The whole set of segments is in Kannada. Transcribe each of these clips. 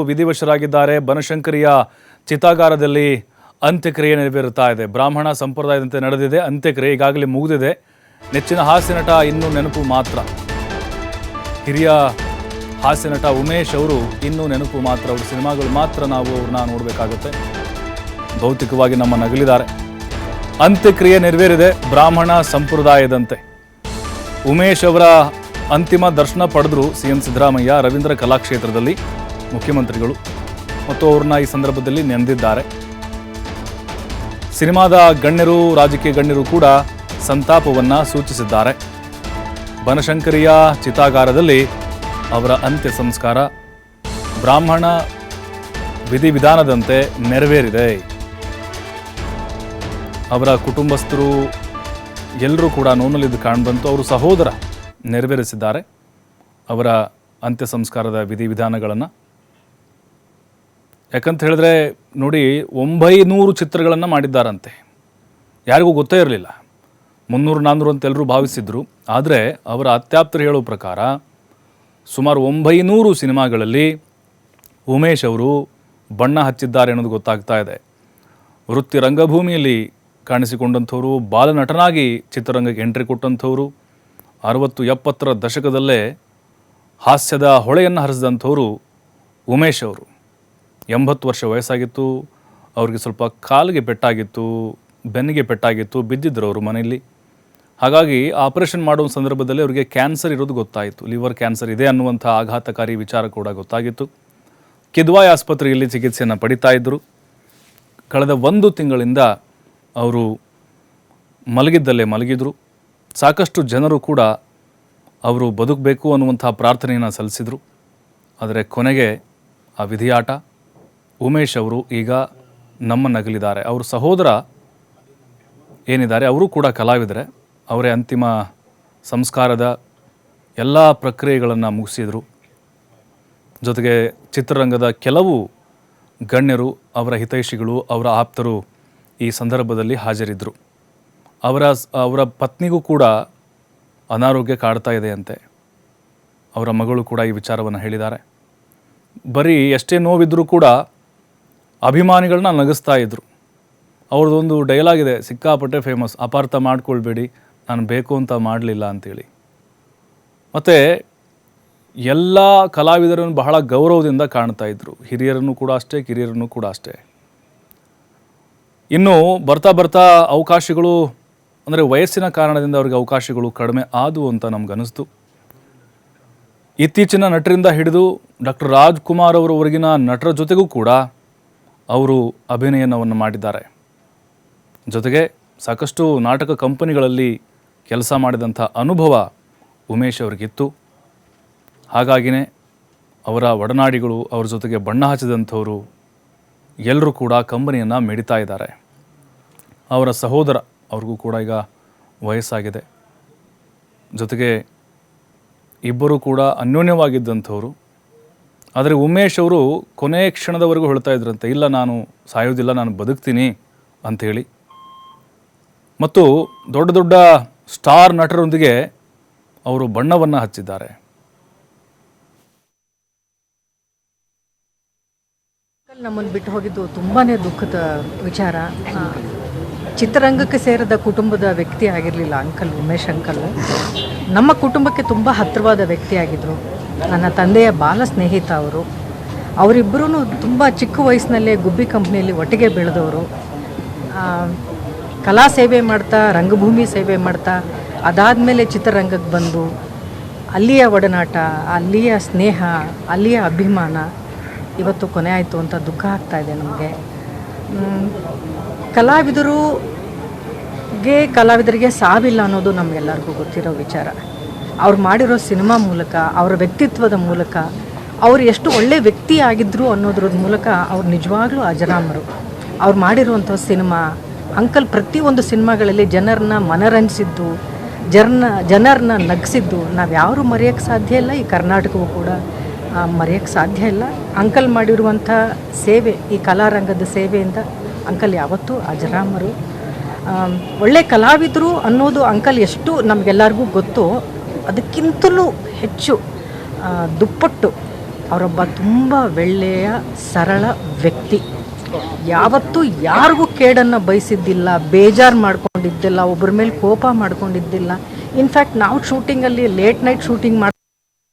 ವಿಧಿವಶರಾಗಿದ್ದಾರೆ. ಬನಶಂಕರಿಯ ಚಿತಾಗಾರದಲ್ಲಿ ಅಂತ್ಯಕ್ರಿಯೆ ನೆರವೇರುತ್ತಾ ಇದೆ. ಬ್ರಾಹ್ಮಣ ಸಂಪ್ರದಾಯದಂತೆ ನಡೆದಿದೆ. ಅಂತ್ಯಕ್ರಿಯೆ ಈಗಾಗಲೇ ಮುಗಿದಿದೆ. ನೆಚ್ಚಿನ ಹಾಸ್ಯ ನಟ ಇನ್ನೂ ನೆನಪು ಮಾತ್ರ. ಹಿರಿಯ ಹಾಸ್ಯ ನಟ ಉಮೇಶ್ ಅವರು ಇನ್ನೂ ನೆನಪು ಮಾತ್ರ. ಅವ್ರ ಸಿನಿಮಾಗಳು ಮಾತ್ರ ನಾವು ಅವ್ರನ್ನ ನೋಡಬೇಕಾಗುತ್ತೆ. ಭೌತಿಕವಾಗಿ ನಮ್ಮ ನಗಲಿದ್ದಾರೆ. ಅಂತ್ಯಕ್ರಿಯೆ ನೆರವೇರಿದೆ ಬ್ರಾಹ್ಮಣ ಸಂಪ್ರದಾಯದಂತೆ. ಉಮೇಶ್ ಅವರ ಅಂತಿಮ ದರ್ಶನ ಪಡೆದ್ರು ಸಿಎಂ ಸಿದ್ದರಾಮಯ್ಯ ರವೀಂದ್ರ ಕಲಾಕ್ಷೇತ್ರದಲ್ಲಿ. ಮುಖ್ಯಮಂತ್ರಿಗಳು ಮತ್ತು ಅವ್ರನ್ನ ಈ ಸಂದರ್ಭದಲ್ಲಿ ನೆನೆದಿದ್ದಾರೆ. ಸಿನಿಮಾದ ಗಣ್ಯರು, ರಾಜಕೀಯ ಗಣ್ಯರು ಕೂಡ ಸಂತಾಪವನ್ನ ಸೂಚಿಸಿದ್ದಾರೆ. ಬನಶಂಕರಿಯ ಚಿತಾಗಾರದಲ್ಲಿ ಅವರ ಅಂತ್ಯ ಸಂಸ್ಕಾರ ಬ್ರಾಹ್ಮಣ ವಿಧಿವಿಧಾನದಂತೆ ನೆರವೇರಿದೆ. ಅವರ ಕುಟುಂಬಸ್ಥರು ಎಲ್ಲರೂ ಕೂಡ ನೋನಲ್ಲಿದ್ದು ಕಾಣ್ಬಂತು ಅವರು ಸಹೋದರ ನೆರವೇರಿಸಿದ್ದಾರೆ. ಅವರ ಅಂತ್ಯ ಸಂಸ್ಕಾರದ ವಿಧಿವಿಧಾನಗಳನ್ನು ಯಾಕಂತ ಹೇಳಿದ್ರೆ ನೋಡಿ ಒಂಬೈನೂರು ಚಿತ್ರಗಳನ್ನು ಮಾಡಿದ್ದಾರಂತೆ. ಯಾರಿಗೂ ಗೊತ್ತೇ ಇರಲಿಲ್ಲ. ಮುನ್ನೂರು ನಾನ್ನೂರು ಅಂತ ಎಲ್ಲರೂ ಭಾವಿಸಿದ್ರು. ಆದರೆ ಅವರ ಅತ್ಯಾಪ್ತರು ಹೇಳೋ ಪ್ರಕಾರ ಸುಮಾರು ಒಂಬೈನೂರು ಸಿನಿಮಾಗಳಲ್ಲಿ ಉಮೇಶ್ ಅವರು ಬಣ್ಣ ಹಚ್ಚಿದ್ದಾರೆ ಅನ್ನೋದು ಗೊತ್ತಾಗ್ತಾ ಇದೆ. ವೃತ್ತಿ ರಂಗಭೂಮಿಯಲ್ಲಿ ಕಾಣಿಸಿಕೊಂಡಂಥವರು ಬಾಲನಟನಾಗಿ ಚಿತ್ರರಂಗಕ್ಕೆ ಎಂಟ್ರಿ ಕೊಟ್ಟಂಥವರು, ಅರವತ್ತು, ಎಪ್ಪತ್ತರ ದಶಕದಲ್ಲೇ ಹಾಸ್ಯದ ಹೊಳೆಯನ್ನು ಹರಿಸಿದಂಥವರು ಉಮೇಶ್ ಅವರು. ಎಂಬತ್ತು ವರ್ಷ ವಯಸ್ಸಾಗಿತ್ತು, ಅವ್ರಿಗೆ ಸ್ವಲ್ಪ ಕಾಲಿಗೆ ಪೆಟ್ಟಾಗಿತ್ತು, ಬೆನ್ನಿಗೆ ಪೆಟ್ಟಾಗಿತ್ತು ಬಿದ್ದಿದ್ದರು ಅವರು ಮನೆಯಲ್ಲಿ. ಹಾಗಾಗಿ ಆಪರೇಷನ್ ಮಾಡುವ ಸಂದರ್ಭದಲ್ಲಿ ಅವರಿಗೆ ಕ್ಯಾನ್ಸರ್ ಇರೋದು ಗೊತ್ತಾಯಿತು. ಲಿವರ್ ಕ್ಯಾನ್ಸರ್ ಇದೆ ಅನ್ನುವಂಥ ಆಘಾತಕಾರಿ ವಿಚಾರ ಕೂಡ ಗೊತ್ತಾಗಿತ್ತು. ಕಿದ್ವಾಯ್ ಆಸ್ಪತ್ರೆಯಲ್ಲಿ ಚಿಕಿತ್ಸೆಯನ್ನು ಪಡಿತಾ ಇದ್ದರು ಕಳೆದ ಒಂದು ತಿಂಗಳಿಂದ ಅವರು ಮಲಗಿದ್ದಲ್ಲೇ ಮಲಗಿದ್ರು. ಸಾಕಷ್ಟು ಜನರು ಕೂಡ ಅವರು ಬದುಕಬೇಕು ಅನ್ನುವಂಥ ಪ್ರಾರ್ಥನೆಯನ್ನು ಸಲ್ಲಿಸಿದರು. ಆದರೆ ಕೊನೆಗೆ ಆ ವಿಧಿಯಾಟ ಉಮೇಶ್ ಅವರು ಈಗ ನಮ್ಮ ನಗಲಿದ್ದಾರೆ. ಅವ್ರ ಸಹೋದರ ಏನಿದ್ದಾರೆ, ಅವರು ಕೂಡ ಕಲಾವಿದರೆ. ಅವರೇ ಅಂತಿಮ ಸಂಸ್ಕಾರದ ಎಲ್ಲ ಪ್ರಕ್ರಿಯೆಗಳನ್ನು ಮುಗಿಸಿದರು. ಜೊತೆಗೆ ಚಿತ್ರರಂಗದ ಕೆಲವು ಗಣ್ಯರು, ಅವರ ಹಿತೈಷಿಗಳು, ಅವರ ಆಪ್ತರು ಈ ಸಂದರ್ಭದಲ್ಲಿ ಹಾಜರಿದ್ದರು ಅವರ ಅವರ ಪತ್ನಿಗೂ ಕೂಡ ಅನಾರೋಗ್ಯ ಕಾಡ್ತಾ ಇದೆ ಅಂತೆ. ಅವರ ಮಗಳು ಕೂಡ ಈ ವಿಚಾರವನ್ನು ಹೇಳಿದ್ದಾರೆ. ಬರೀ ಎಷ್ಟೇ ನೋವಿದ್ದರೂ ಕೂಡ ಅಭಿಮಾನಿಗಳನ್ನ ನಗಿಸ್ತಾ ಇದ್ದರು ಅವ್ರದ್ದೊಂದು ಡೈಲಾಗ್ ಇದೆ, ಸಿಕ್ಕಾಪಟ್ಟೆ ಫೇಮಸ್ ಅಪಾರ್ಥ ಮಾಡ್ಕೊಳ್ಬೇಡಿ, ನಾನು ಬೇಕು ಅಂತ ಮಾಡಲಿಲ್ಲ ಅಂತೇಳಿ. ಮತ್ತು ಎಲ್ಲ ಕಲಾವಿದರನ್ನು ಬಹಳ ಗೌರವದಿಂದ ಕಾಣ್ತಾ ಇದ್ದರು ಹಿರಿಯರನ್ನು ಕೂಡ ಅಷ್ಟೇ, ಕಿರಿಯರನ್ನು ಕೂಡ ಅಷ್ಟೇ. ಇನ್ನು ಬರ್ತಾ ಬರ್ತಾ ಅವಕಾಶಗಳು ಅಂದರೆ ವಯಸ್ಸಿನ ಕಾರಣದಿಂದ ಅವ್ರಿಗೆ ಅವಕಾಶಗಳು ಕಡಿಮೆ ಆದವು ಅಂತ ನಮ್ಗನ್ನಿಸ್ತು. ಇತ್ತೀಚಿನ ನಟರಿಂದ ಹಿಡಿದು ಡಾಕ್ಟರ್ ರಾಜ್ಕುಮಾರ್ ಅವರವರೆಗಿನ ನಟರ ಜೊತೆಗೂ ಕೂಡ ಅವರು ಅಭಿನಯನವನ್ನು ಮಾಡಿದ್ದಾರೆ. ಜೊತೆಗೆ ಸಾಕಷ್ಟು ನಾಟಕ ಕಂಪನಿಗಳಲ್ಲಿ ಕೆಲಸ ಮಾಡಿದಂಥ ಅನುಭವ ಉಮೇಶ್ ಅವರಿಗಿತ್ತು. ಹಾಗಾಗಿನೇ ಅವರ ಒಡನಾಡಿಗಳು ಅವ್ರ ಜೊತೆಗೆ ಬಣ್ಣ ಹಚ್ಚಿದಂಥವರು ಎಲ್ಲರೂ ಕೂಡ ಕಂಪನಿಯನ್ನು ಮೆಡಿತಾ ಇದ್ದಾರೆ. ಅವರ ಸಹೋದರ ಅವ್ರಿಗೂ ಕೂಡ ಈಗ ವಯಸ್ಸಾಗಿದೆ. ಜೊತೆಗೆ ಇಬ್ಬರೂ ಕೂಡ ಅನ್ಯೋನ್ಯವಾಗಿದ್ದಂಥವ್ರು. ಆದರೆ ಉಮೇಶ್ ಅವರು ಕೊನೆಯ ಕ್ಷಣದವರೆಗೂ ಹೇಳ್ತಾ ಇದ್ರಂತೆ, ಇಲ್ಲ ನಾನು ಸಾಯೋದಿಲ್ಲ, ನಾನು ಬದುಕ್ತೀನಿ ಅಂಥೇಳಿ. ಮತ್ತು ದೊಡ್ಡ ದೊಡ್ಡ ಸ್ಟಾರ್ ನಟರೊಂದಿಗೆ ಅವರು ಬಣ್ಣವನ್ನು ಹಚ್ಚಿದ್ದಾರೆ. ನಮ್ಮನ್ನು ಬಿಟ್ಟು ಹೋಗಿದ್ದು ತುಂಬಾ ದುಃಖದ ವಿಚಾರ. ಚಿತ್ರರಂಗಕ್ಕೆ ಸೇರಿದ ಕುಟುಂಬದ ವ್ಯಕ್ತಿ ಆಗಿರಲಿಲ್ಲ ಅಂಕಲ್, ಉಮೇಶ್ ಅಂಕಲ್. ನಮ್ಮ ಕುಟುಂಬಕ್ಕೆ ತುಂಬ ಹತ್ತಿರವಾದ ವ್ಯಕ್ತಿಯಾಗಿದ್ದರು ನನ್ನ ತಂದೆಯ ಬಾಲ ಸ್ನೇಹಿತ ಅವರು ಅವರಿಬ್ಬರೂ ತುಂಬ ಚಿಕ್ಕ ವಯಸ್ಸಿನಲ್ಲೇ ಗುಬ್ಬಿ ಕಂಪ್ನಿಯಲ್ಲಿ ಒಟ್ಟಿಗೆ ಬೆಳೆದವರು. ಕಲಾ ಸೇವೆ ಮಾಡ್ತಾ, ರಂಗಭೂಮಿ ಸೇವೆ ಮಾಡ್ತಾ, ಅದಾದಮೇಲೆ ಚಿತ್ರರಂಗಕ್ಕೆ ಬಂದು, ಅಲ್ಲಿಯ ಒಡನಾಟ, ಅಲ್ಲಿಯ ಸ್ನೇಹ, ಅಲ್ಲಿಯ ಅಭಿಮಾನ, ಇವತ್ತು ಕೊನೆ ಆಯಿತು ಅಂತ ದುಃಖ ಆಗ್ತಾ ಇದೆ ನಮಗೆ. ಕಲಾವಿದರು ಗೆ ಕಲಾವಿದರಿಗೆ ಸಾವಿಲ್ಲ ಅನ್ನೋದು ನಮಗೆಲ್ಲರಿಗೂ ಗೊತ್ತಿರೋ ವಿಚಾರ. ಅವ್ರು ಮಾಡಿರೋ ಸಿನಿಮಾ ಮೂಲಕ, ಅವರ ವ್ಯಕ್ತಿತ್ವದ ಮೂಲಕ, ಅವ್ರು ಎಷ್ಟು ಒಳ್ಳೆ ವ್ಯಕ್ತಿ ಆಗಿದ್ರು ಅನ್ನೋದ್ರ ಮೂಲಕ ಅವ್ರು ನಿಜವಾಗ್ಲೂ ಅಜರಾಮರು ಅವ್ರು ಮಾಡಿರುವಂಥ ಸಿನಿಮಾ, ಅಂಕಲ್ ಪ್ರತಿಯೊಂದು ಸಿನಿಮಾಗಳಲ್ಲಿ ಜನರನ್ನ ಮನರಂಜಿಸಿದ್ದು, ಜರ್ನ, ಜನರನ್ನ ನಗಿಸಿದ್ದು, ನಾವು ಯಾರು ಮರೆಯೋಕ್ಕೆ ಸಾಧ್ಯ ಇಲ್ಲ, ಈ ಕರ್ನಾಟಕವೂ ಕೂಡ ಮರೆಯೋಕ್ಕೆ ಸಾಧ್ಯ ಇಲ್ಲ. ಅಂಕಲ್ ಮಾಡಿರುವಂಥ ಸೇವೆ, ಈ ಕಲಾರಂಗದ ಸೇವೆಯಿಂದ ಅಂಕಲ್ ಯಾವತ್ತೂ ಅಜರಾಮರು ಒಳ್ಳೆ ಕಲಾವಿದರು ಅನ್ನೋದು ಅಂಕಲ್ ಎಷ್ಟು ನಮಗೆಲ್ಲರಿಗೂ ಗೊತ್ತೋ ಅದಕ್ಕಿಂತಲೂ ಹೆಚ್ಚು ದುಪ್ಪಟ್ಟು. ಅವರೊಬ್ಬ ತುಂಬ ಒಳ್ಳೆಯ, ಸರಳ ವ್ಯಕ್ತಿ. ಯಾವತ್ತೂ ಯಾರಿಗೂ ಕೇಡನ್ನು ಬಯಸಿದ್ದಿಲ್ಲ, ಬೇಜಾರು ಮಾಡ್ಕೊಂಡಿದ್ದಿಲ್ಲ ಒಬ್ಬರ ಮೇಲೆ ಕೋಪ ಮಾಡ್ಕೊಂಡಿದ್ದಿಲ್ಲ. ಇನ್ಫ್ಯಾಕ್ಟ್ ನಾವು ಶೂಟಿಂಗಲ್ಲಿ ಲೇಟ್ ನೈಟ್ ಶೂಟಿಂಗ್ ಮಾಡಿ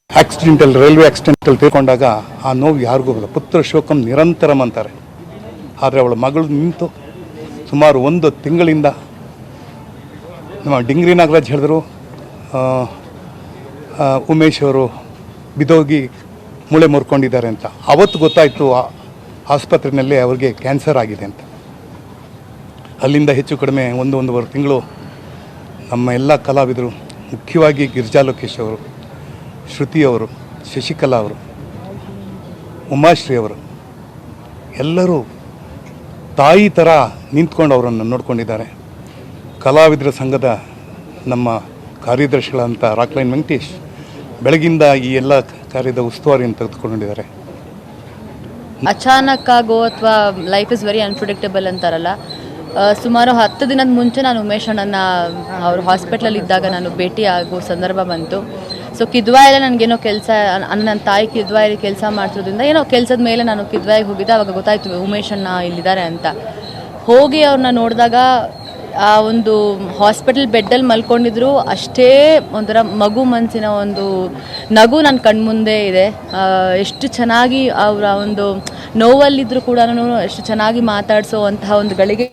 ಆಕ್ಸಿಡೆಂಟಲ್ ರೈಲ್ವೆ ಆಕ್ಸಿಡೆಂಟಲ್ಲಿ ತಿಳ್ಕೊಂಡಾಗ ಆ ನೋವು ಯಾರಿಗೂ ಬರಲ್ಲ. ಪುತ್ರ ಶೋಕಂ ನಿರಂತರಂ ಅಂತಾರೆ. ಆದರೆ ಅವಳ ಮಗಳು ನಿಂತು ಸುಮಾರು ಒಂದು ತಿಂಗಳಿಂದ, ನಮ್ಮ ಡಿಂಗ್ರಿ ನಾಗರಾಜ್ ಹೇಳಿದ್ರು ಉಮೇಶ್ ಅವರು ಬಿದೋಗಿ ಮೂಳೆ ಮುರ್ಕೊಂಡಿದ್ದಾರೆ ಅಂತ. ಅವತ್ತು ಗೊತ್ತಾಯಿತು ಆಸ್ಪತ್ರೆಯಲ್ಲಿ ಅವ್ರಿಗೆ ಕ್ಯಾನ್ಸರ್ ಆಗಿದೆ ಅಂತ. ಅಲ್ಲಿಂದ ಹೆಚ್ಚು ಕಡಿಮೆ ಒಂದು, ಒಂದೂವರೆ ತಿಂಗಳು ನಮ್ಮ ಎಲ್ಲ ಕಲಾವಿದರು, ಮುಖ್ಯವಾಗಿ ಗಿರಿಜಾ ಲೋಕೇಶ್ ಅವರು, ಶ್ರುತಿ ಅವರು, ಶಶಿಕಲಾ ಅವರು, ಉಮಾಶ್ರೀ ಅವರು, ಎಲ್ಲರೂ ತಾಯಿ ಥರ ನಿಂತ್ಕೊಂಡು ಅವರನ್ನು ನೋಡ್ಕೊಂಡಿದ್ದಾರೆ. ಕಲಾವಿದರ ಸಂಘದ ನಮ್ಮ ಕಾರ್ಯದರ್ಶಿಗಳಂತ ರಾಕ್ಲೈನ್ ವೆಂಕಟೇಶ್ ಬೆಳಗಿಂದ ಈ ಎಲ್ಲ ಕಾರ್ಯದ ಉಸ್ತುವಾರಿಯನ್ನು ತೆಗೆದುಕೊಂಡಿದ್ದಾರೆ. ಅಚಾನಕ್ ಆಗೋ ಅಥವಾ ಲೈಫ್ ಇಸ್ ವೆರಿ ಅನ್ಪ್ರಿಡಿಕ್ಟಬಲ್ ಅಂತಾರಲ್ಲ ಸುಮಾರು ಹತ್ತು ದಿನದ ಮುಂಚೆ ನಾನು ಉಮೇಶ್ ಅಣ್ಣನ ಅವ್ರ ಹಾಸ್ಪಿಟ್ಲಲ್ಲಿ ಇದ್ದಾಗ ನಾನು ಭೇಟಿ ಆಗೋ ಸಂದರ್ಭ ಬಂತು. ಸೊ ಕಿದ್ವಾಯಲ್ಲ ನನಗೇನೋ ಕೆಲಸ ನನ್ನ ತಾಯಿ ಕಿದ್ವಾಯಲ್ಲಿ ಕೆಲಸ ಮಾಡ್ತಿರೋದ್ರಿಂದ ಏನೋ ಕೆಲಸದ ಮೇಲೆ ನಾನು ಕಿದ್ವಾಯಿಗೆ ಹೋಗಿದ್ದೆ, ಅವಾಗ ಗೊತ್ತಾಯ್ತು ಉಮೇಶ್ ಅಣ್ಣ ಇಲ್ಲಿದ್ದಾರೆ ಅಂತ. ಹೋಗಿ ಅವ್ರನ್ನ ನೋಡಿದಾಗ ಆ ಒಂದು ಹಾಸ್ಪಿಟಲ್ ಬೆಡ್ಡಲ್ಲಿ ಮಲ್ಕೊಂಡಿದ್ರು, ಅಷ್ಟೇ ಒಂಥರ ಮಗು ಮನಸ್ಸಿನ ಒಂದು ನಗು ನನ್ನ ಕಣ್ಮುಂದೆ ಇದೆ. ಎಷ್ಟು ಚೆನ್ನಾಗಿ ಅವರ ಒಂದು ನೋವಲ್ಲಿದ್ದರೂ ಕೂಡ ಎಷ್ಟು ಚೆನ್ನಾಗಿ ಮಾತಾಡಿಸೋ ಅಂತಹ ಒಂದು ಗಳಿಗೆ